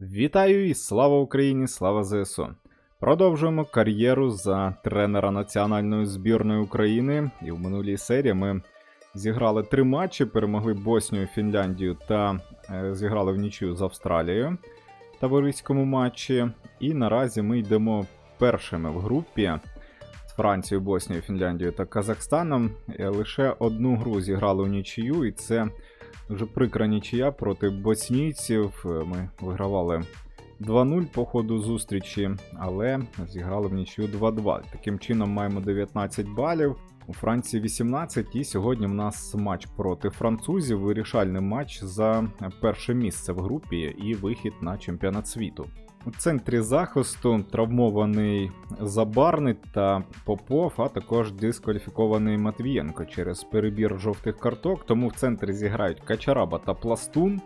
Вітаю і слава Україні, слава ЗСУ. Продовжуємо кар'єру за тренера національної збірної України. І в минулій серії ми зіграли три матчі, перемогли Боснію, Фінляндію та е, зіграли в нічию з Австралією в товариському матчі. І наразі ми йдемо першими в групі з Францією, Боснією, Фінляндією та Казахстаном. Е, Лише одну гру зіграли у нічию, і це Дуже прикра нічия проти боснійців. Ми вигравали 2-0 по ходу зустрічі, але зіграли в нічию 2-2. Таким чином маємо 19 балів. У Франції 18, і сьогодні в нас матч проти французів. Вирішальний матч за перше місце в групі і вихід на чемпіонат світу. У центрі захисту травмований Забарний та Попов, а також дискваліфікований Матвієнко через перебір жовтих карток. Тому в центрі зіграють Качараба та Пластун.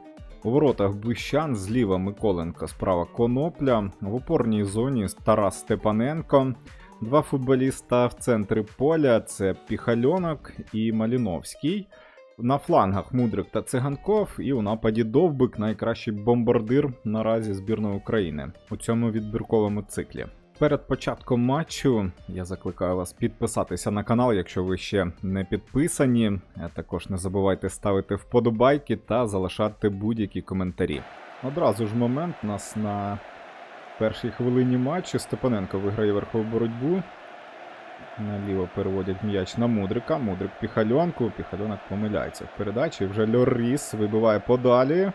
У воротах Бущан, зліва Миколенко, справа Конопля. В опорній зоні Тарас Степаненко. Два футболіста в центрі поля це Піхальонок і Маліновський. На флангах Мудрик та Циганков, і у нападі Довбик найкращий бомбардир наразі збірної України у цьому відбірковому циклі. Перед початком матчу я закликаю вас підписатися на канал, якщо ви ще не підписані. Також не забувайте ставити вподобайки та залишати будь-які коментарі. Одразу ж момент нас на першій хвилині матчу Степаненко виграє верхову боротьбу. Наліво переводять м'яч на Мудрика. Мудрик Піхальонку. Піхальонок помиляється в передачі. Вже Льоріс вибиває подалі.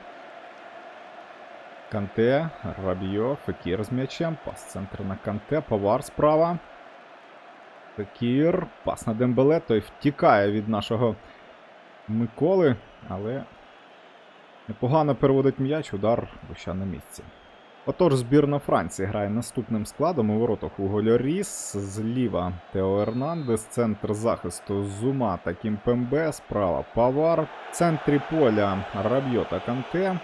Канте, Рабьо, Фекір з м'ячем. Пас центр на Канте, Повар справа. Фекір. Пас на Дембеле. Той втікає від нашого Миколи, але непогано переводить м'яч, удар ще на місці. Отож, збірна Франції грає наступним складом у воротах Уго Льоріс, зліва Тео Ернандес, центр захисту Зума та Кімпембе, справа Павар, в центрі поля Рабьо та Канте,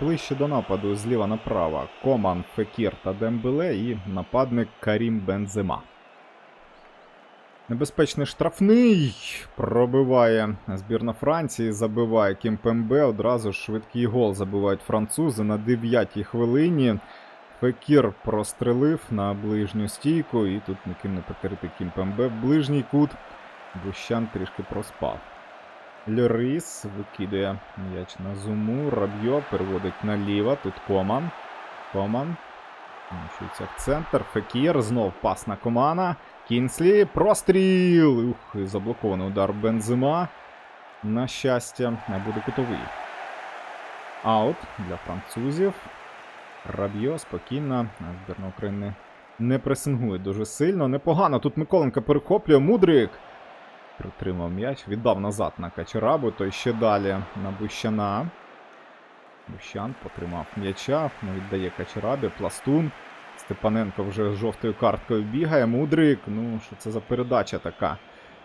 ближче до нападу зліва направо Коман, Фекір та Дембеле і нападник Карім Бензема. Небезпечний штрафний пробиває збірна Франції, забиває Кімпембе. Одразу швидкий гол забивають французи на 9-й хвилині. Фекір прострелив на ближню стійку, і тут ніким не покрити Кімпембе в ближній кут. Бущан трішки проспав. Льоріс викидає м'яч на зуму. Рабьо переводить наліво. Тут Коман. Коман. Вміщується в центр. Фекір. Знов пас на Комана. Кінслі. Простріл. Ух, і заблокований удар Бензима. На щастя, не буде кутовий. Аут для французів. Рабьо спокійно. Збірна України не пресингує дуже сильно. Непогано. Тут Миколенко перехоплює. Мудрик. Притримав м'яч, віддав назад на Качарабу, той ще далі на Бущана. Бущан потримав м'яча, не віддає Качарабі, Пластун. Степаненко вже з жовтою карткою бігає. Мудрик. Ну, що це за передача така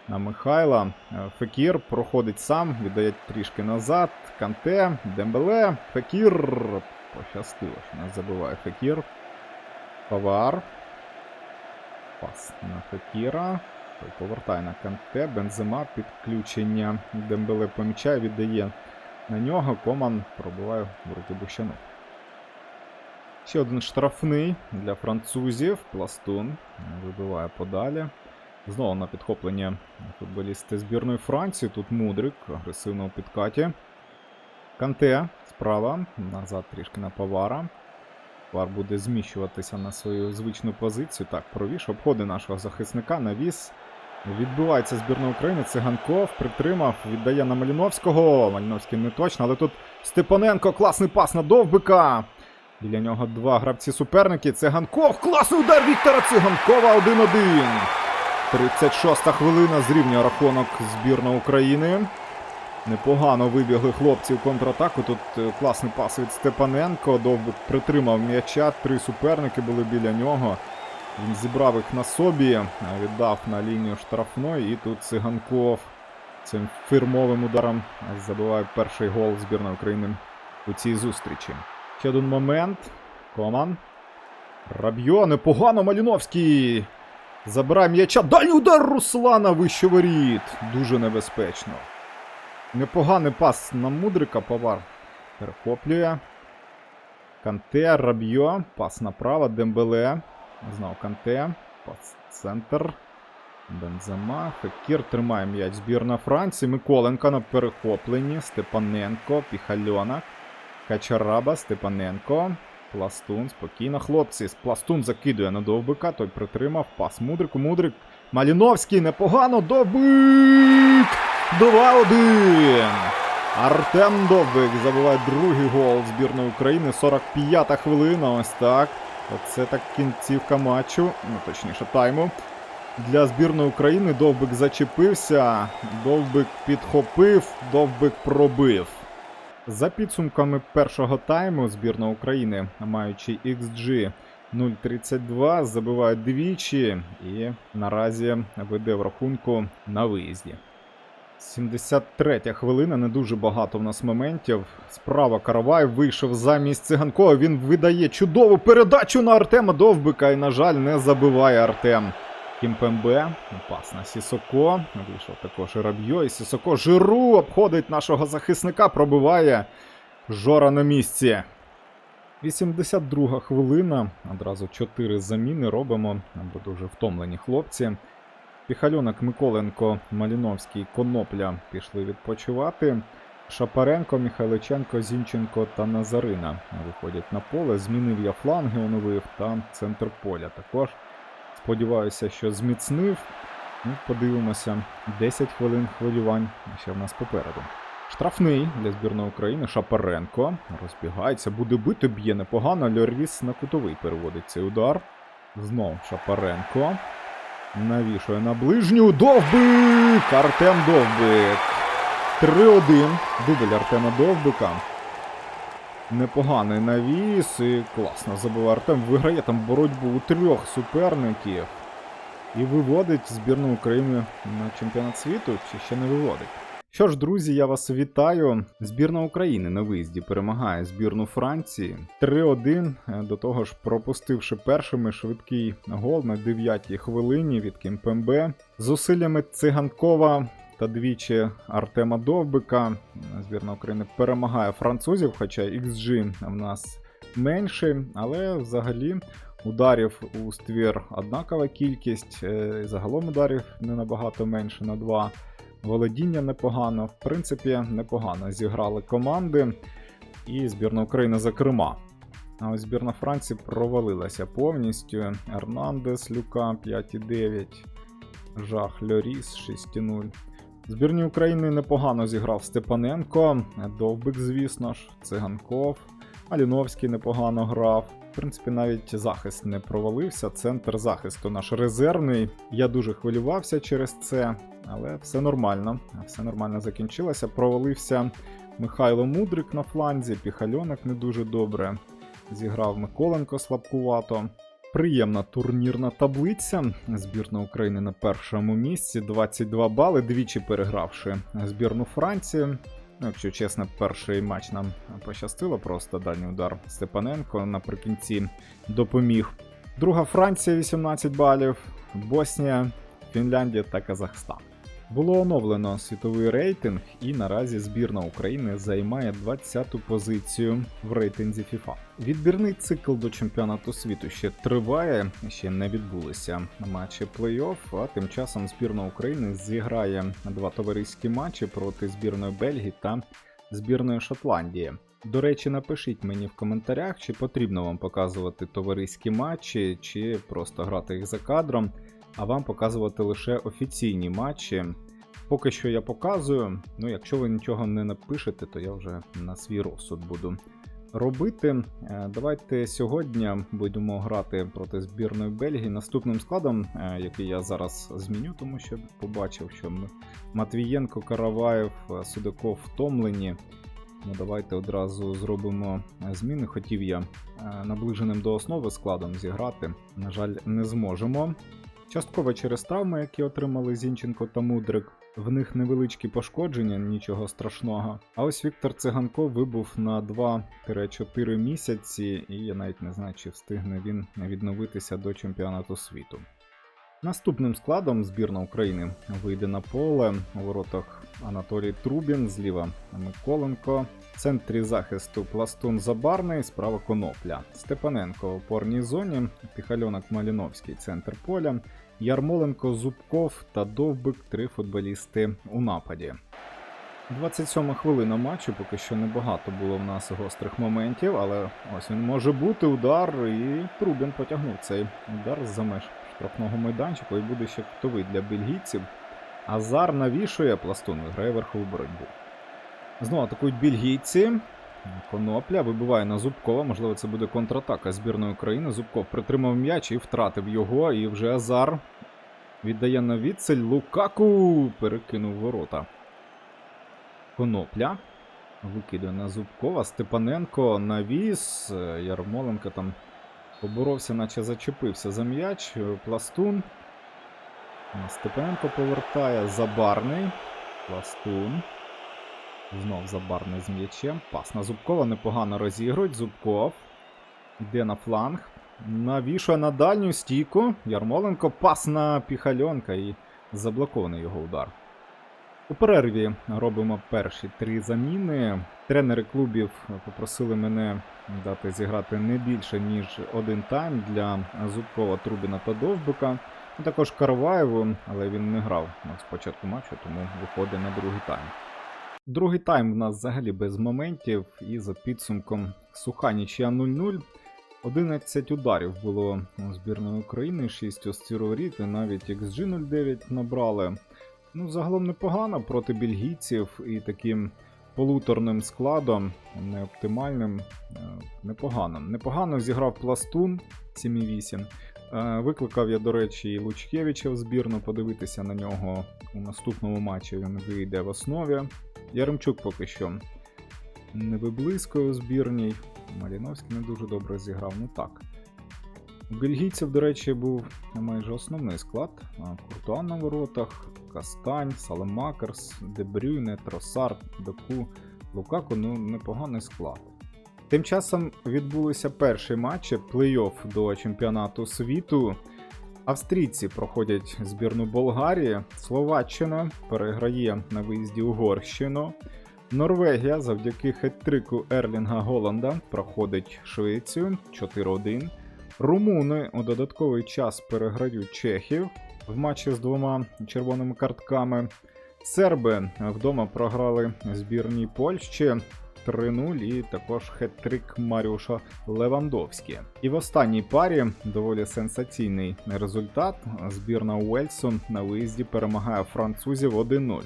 на Михайла. Е, Фекір проходить сам, віддає трішки назад. Канте, Дембеле, Фекір. Пощастило, що не забиває Фекір. Павар. Пас на Фекіра. Той повертає на Канте. Бензема підключення. Дембеле помічає, віддає на нього. Коман пробиває в руки Бущану. Ще один штрафний для французів. Пластун вибиває подалі. Знову на підхоплення футболісти збірної Франції. Тут Мудрик агресивно у підкаті. Канте справа. Назад трішки на Павара. Павар буде зміщуватися на свою звичну позицію. Так, провіш, обходить нашого захисника, навіс. Відбивається збірна України. Циганков притримав, віддає на Маліновського. Маліновський не точно, але тут Степаненко, класний пас на Довбика. Біля нього два гравці суперники. Циганков. Класний удар Віктора Циганкова 1-1. 36-та хвилина зрівнює рахунок збірна України. Непогано вибігли хлопці в контратаку. Тут е, класний пас від Степаненко. Довбик притримав м'яча. Три суперники були біля нього. Він зібрав їх на собі, е, віддав на лінію штрафної. І тут Циганков цим фірмовим ударом забиває перший гол збірної України у цій зустрічі. Ще один момент. Коман. Рабьо, непогано Маліновський. Забирає м'яча. Дальній удар Руслана вище воріт. Дуже небезпечно. Непоганий пас на Мудрика. Повар перехоплює. Канте, Рабьо, пас направо, Дембеле. Знов Канте, пас центр. Бензема, Фекір тримає м'яч збірна Франції. Миколенко на перехопленні. Степаненко, Піхальонок. Качараба, Степаненко. Пластун, спокійно. Хлопці, Пластун закидує на довбика, той притримав. Пас Мудрику. Мудрик. Маліновський непогано. Довбик! 2-1. Артем Довбик забиває другий гол збірної України. 45-та хвилина. Ось так. Оце так кінцівка матчу. Ну, точніше, тайму. Для збірної України Довбик зачепився, Довбик підхопив, Довбик пробив. За підсумками першого тайму збірна України, маючи XG 0.32, забиває двічі і наразі веде в рахунку на виїзді. 73 хвилина, не дуже багато в нас моментів. Справа Каравай вийшов замість циганкова. Він видає чудову передачу на Артема Довбика і, на жаль, не забиває Артем. Кімпембе, пас на Сісоко. Вийшов також і Рабьо. І Сісоко Жиру обходить нашого захисника, пробиває. Жора на місці. 82 хвилина. Одразу 4 заміни робимо. Бо дуже втомлені хлопці. Піхальонок Миколенко, Маліновський, Конопля пішли відпочивати. Шапаренко, Михайличенко, Зінченко та Назарина виходять на поле. Змінив я фланги, оновив та центр поля. Також сподіваюся, що зміцнив. Ну, подивимося, 10 хвилин хвилювань ще в нас попереду. Штрафний для збірної України Шапаренко. Розбігається, буде бити, б'є непогано. Льоріс на кутовий переводить цей удар. Знов Шапаренко. Навішує на ближню. Довбик! Артем Довбик. 3-1. Дубль Артема Довбика. Непоганий навіс і класно забиває Артем. Виграє там боротьбу у трьох суперників. І виводить збірну України на чемпіонат світу, чи ще не виводить. Що ж, друзі, я вас вітаю. Збірна України на виїзді перемагає збірну Франції 3-1. е, До того ж, пропустивши першими швидкий гол на 9-й хвилині від Кімпембе. Зусиллями циганкова та двічі Артема Довбика. Збірна України перемагає французів, хоча XG в нас менший, але взагалі ударів у ствір однакова кількість. е, Загалом ударів не набагато менше на 2. Володіння непогано, в принципі, непогано зіграли команди. І збірна України зокрема. А ось збірна Франції провалилася повністю. Ернандес, Люка 5,9. Жах Льоріс 6,0. Збірні України непогано зіграв Степаненко, Довбик, звісно ж, Циганков, Маліновський непогано грав. В принципі, навіть захист не провалився. Центр захисту наш резервний. Я дуже хвилювався через це, але все нормально. Все нормально закінчилося. Провалився Михайло Мудрик на фланзі, Піхальонок не дуже добре. Зіграв Миколенко слабкувато. Приємна турнірна таблиця. Збірна України на першому місці, 22 бали, двічі перегравши збірну Франції. Ну, якщо чесно, перший матч нам пощастило, просто дальній удар Степаненко наприкінці допоміг. Друга Франція 18 балів, Боснія, Фінляндія та Казахстан. Було оновлено світовий рейтинг, і наразі збірна України займає 20-ту позицію в рейтинзі FIFA. Відбірний цикл до чемпіонату світу ще триває, ще не відбулися матчі плей-офф, а тим часом збірна України зіграє два товариські матчі проти збірної Бельгії та збірної Шотландії. До речі, напишіть мені в коментарях, чи потрібно вам показувати товариські матчі, чи просто грати їх за кадром а вам показувати лише офіційні матчі. Поки що я показую. Ну, якщо ви нічого не напишете, то я вже на свій розсуд буду робити. Е, Давайте сьогодні будемо грати проти збірної Бельгії наступним складом, е, який я зараз зміню, тому що побачив, що Матвієнко, Караваєв, е, Судаков втомлені. Ну, давайте одразу зробимо зміни. Хотів я наближеним до основи складом зіграти. На жаль, не зможемо. Частково через травми, які отримали Зінченко та Мудрик. В них невеличкі пошкодження, нічого страшного. А ось Віктор Циганко вибув на 2-4 місяці, і я навіть не знаю, чи встигне він відновитися до чемпіонату світу. Наступним складом збірна України вийде на поле у воротах Анатолій Трубін, зліва Миколенко, в центрі захисту Пластун Забарний, справа Конопля, Степаненко в опорній зоні, Піхальонок Маліновський, центр поля, Ярмоленко, Зубков та Довбик три футболісти у нападі. 27 хвилина матчу, поки що небагато було в нас гострих моментів, але ось він може бути удар, і Трубін потягнув цей удар з-за меж штрафного майданчику і буде ще кутовий для бельгійців. Азар навішує, пластун виграє верхову боротьбу. Знову атакують бельгійці. Конопля вибиває на Зубкова. Можливо, це буде контратака збірної України. Зубков притримав м'яч і втратив його. І вже Азар віддає на відсель. Лукаку перекинув ворота. Конопля. Викидує на Зубкова. Степаненко навіс. Ярмоленко там поборовся, наче зачепився за м'яч. Е, Пластун. Степаненко повертає Забарний. Пластун. Знов Забарний з м'ячем. Пас на Зубкова непогано розігрують. Зубков. Йде на фланг. Навішує на дальню стійку. Ярмоленко. Пас на Піхальонка і заблокований його удар. У перерві робимо перші три заміни. Тренери клубів попросили мене дати зіграти не більше, ніж один тайм для Зубкова, Трубіна та Довбика. Ну, Також Караваєву, але він не грав з початку матчу, тому виходить на другий тайм. Другий тайм в нас взагалі без моментів, і за підсумком суха нічия 0-0. 11 ударів було у збірної України, 6 остіровріт, і навіть XG09 набрали. Ну, загалом непогано проти бельгійців і таким полуторним складом, неоптимальним, е, непогано. Непогано зіграв пластун 7,8. Е, Викликав я, до речі, і Лучкевича в збірну подивитися на нього у наступному матчі. Він вийде в основі. Яремчук поки що не виблискує збірній. Маліновський не дуже добре зіграв. Ну так. У бельгійців, до речі, був майже основний склад. А, Куртуа на воротах, Кастань, Салемакерс, Дебрюйне, Тросард, Доку, Лукаку ну непоганий склад. Тим часом відбулися перші матчі плей-офф до чемпіонату світу. Австрійці проходять збірну Болгарії, Словаччина переграє на виїзді Угорщину. Норвегія завдяки хет-трику Ерлінга Голланда проходить Швецію 4-1. Румуни у додатковий час переграють чехів в матчі з двома червоними картками. Серби вдома програли збірній Польщі 3-0 і також хет-трик Маріуша Левандовські. І в останній парі доволі сенсаційний результат. Збірна Уельсу на виїзді перемагає французів 1-0.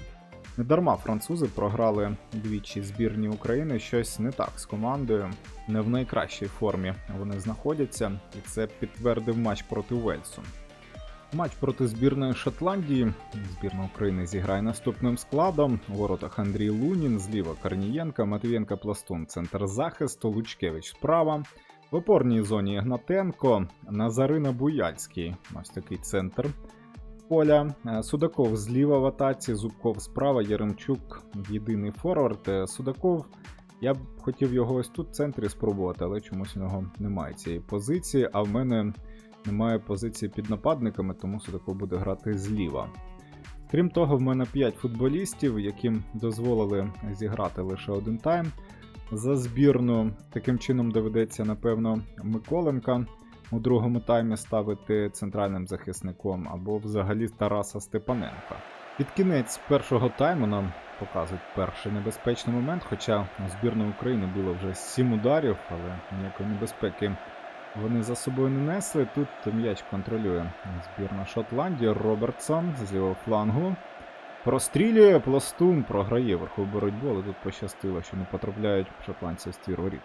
Недарма французи програли двічі збірні України. Щось не так з командою, не в найкращій формі вони знаходяться, і це підтвердив матч проти Уельсу. Матч проти збірної Шотландії. Збірна України зіграє наступним складом. У воротах Андрій Лунін, зліва Корнієнка, Матвієнка Пластун, центр захисту, Лучкевич справа. В опорній зоні Гнатенко, Назарина Буяльський. Ось такий центр поля. Е, Судаков зліва в атаці, Зубков справа, Яремчук єдиний форвард. Е, Судаков. Я б хотів його ось тут в центрі спробувати, але чомусь у нього немає цієї позиції. А в мене немає позиції під нападниками, тому Судаков буде грати зліва. Крім того, в мене 5 футболістів, яким дозволили зіграти лише один тайм. За збірну таким чином доведеться, напевно, Миколенка у другому таймі ставити центральним захисником або взагалі Тараса Степаненка. Під кінець першого тайму нам показують перший небезпечний момент, хоча у України було вже 7 ударів, але ніякої небезпеки вони за собою не несли. Тут м'яч контролює збірна Шотландії. Робертсон з лівого флангу. Прострілює пластун, програє верхову боротьбу, але тут пощастило, що не потрапляють шотландці в ствір воріт.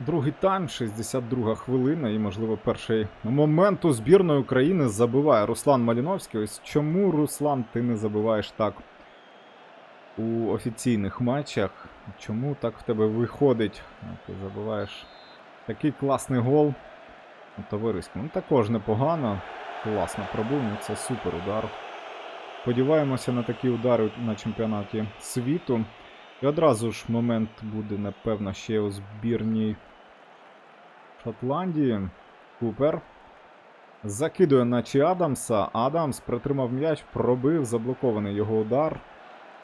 Другий тайм, 62 хвилина, і, можливо, перший момент у збірної України забиває Руслан Маліновський. Ось чому, Руслан, ти не забиваєш так у офіційних матчах? Чому так в тебе виходить? Ти забиваєш такий класний гол товариському. Ну, також непогано. Класно пробив, ну це супер удар. Сподіваємося на такі удари на чемпіонаті світу. І одразу ж момент буде, напевно, ще у збірній Шотландії. Купер. Закидує наче Адамса. Адамс притримав м'яч, пробив заблокований його удар.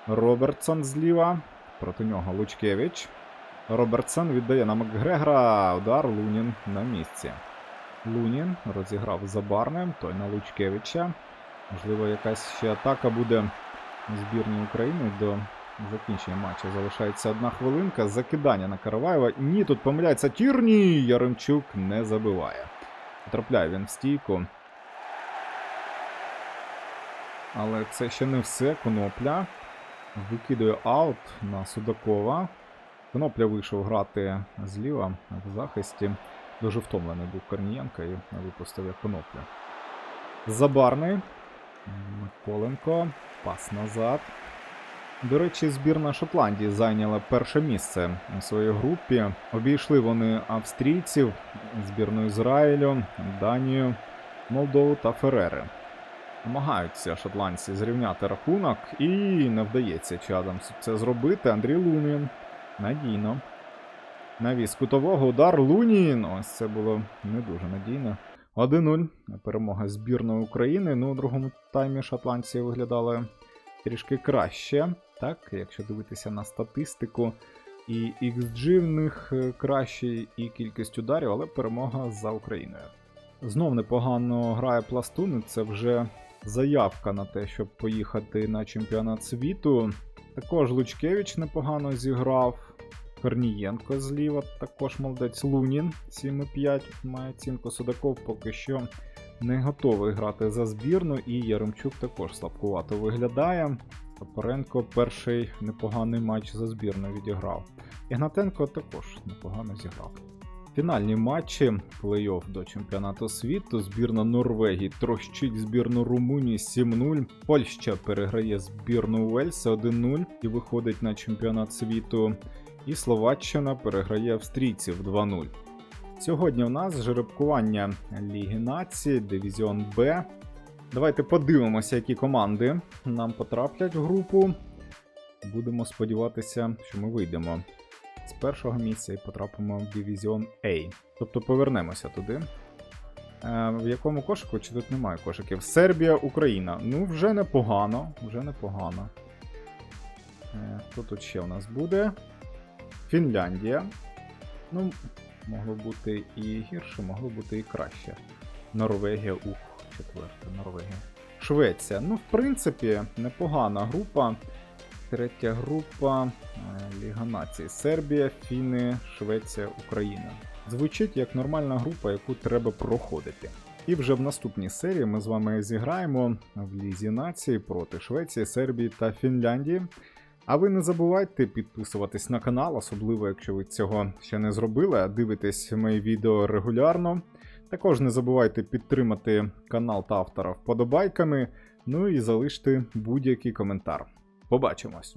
Робертсон зліва. Проти нього Лучкевич. Робертсон віддає на Макгрегора. Удар Лунін на місці. Лунін розіграв за Барнем, той на Лучкевича. Можливо, якась ще атака буде у збірній України до закінчення матчу. Залишається одна хвилинка. Закидання на Караваєва. Ні, тут помиляється Тірні. Яремчук не забиває. Потрапляє він в стійку. Але це ще не все. Конопля викидує аут на Судакова. Конопля вийшов грати зліва в захисті. Дуже втомлений був Корнієнко і випустив як конопля. Забарний. Миколенко. Пас назад. До речі, збірна Шотландії зайняла перше місце у своїй групі. Обійшли вони австрійців, збірну Ізраїлю, Данію, Молдову та Ферери. Намагаються шотландці зрівняти рахунок, і не вдається Чадамсу це зробити. Андрій Лунін надійно. Навіс кутового удар Лунін. Ось це було не дуже надійно. 1-0. Перемога збірної України. Ну, у другому таймі шотландці виглядали трішки краще. Так, якщо дивитися на статистику, і XG в них е, кращий, і кількість ударів, але перемога за Україною. Знов непогано грає пластун. Це вже заявка на те, щоб поїхати на чемпіонат світу. Також Лучкевич непогано зіграв. Корнієнко зліва, також молодець Лунін 7,5 має оцінку Судаков поки що не готовий грати за збірну, і Яремчук також слабкувато виглядає. Топоренко перший непоганий матч за збірну відіграв. Ігнатенко також непогано зіграв. Фінальні матчі плей-офф до чемпіонату світу. Збірна Норвегії трощить збірну Румунії 7-0. Польща переграє збірну Уельса 1-0 і виходить на чемпіонат світу. І Словаччина переграє австрійців 2-0. Сьогодні у нас жеребкування Ліги Нації, Дивізіон Б. Давайте подивимося, які команди нам потраплять в групу. Будемо сподіватися, що ми вийдемо з першого місця і потрапимо в Дивізіон А. Тобто повернемося туди. Е, в якому кошику чи тут немає кошиків? Сербія, Україна. Ну, вже непогано. Вже непогано. Е, хто тут ще у нас буде? Фінляндія. Ну, могло бути і гірше, могло бути і краще. Норвегія, ух, четверта, Норвегія. Швеція. Ну, в принципі, непогана група. Третя група е, Ліга Націй. Сербія, Фіни, Швеція, Україна. Звучить як нормальна група, яку треба проходити. І вже в наступній серії ми з вами зіграємо в Лізі Нації проти Швеції, Сербії та Фінляндії. А ви не забувайте підписуватись на канал, особливо якщо ви цього ще не зробили, а дивитесь мої відео регулярно. Також не забувайте підтримати канал та автора вподобайками, ну і залиште будь-який коментар. Побачимось!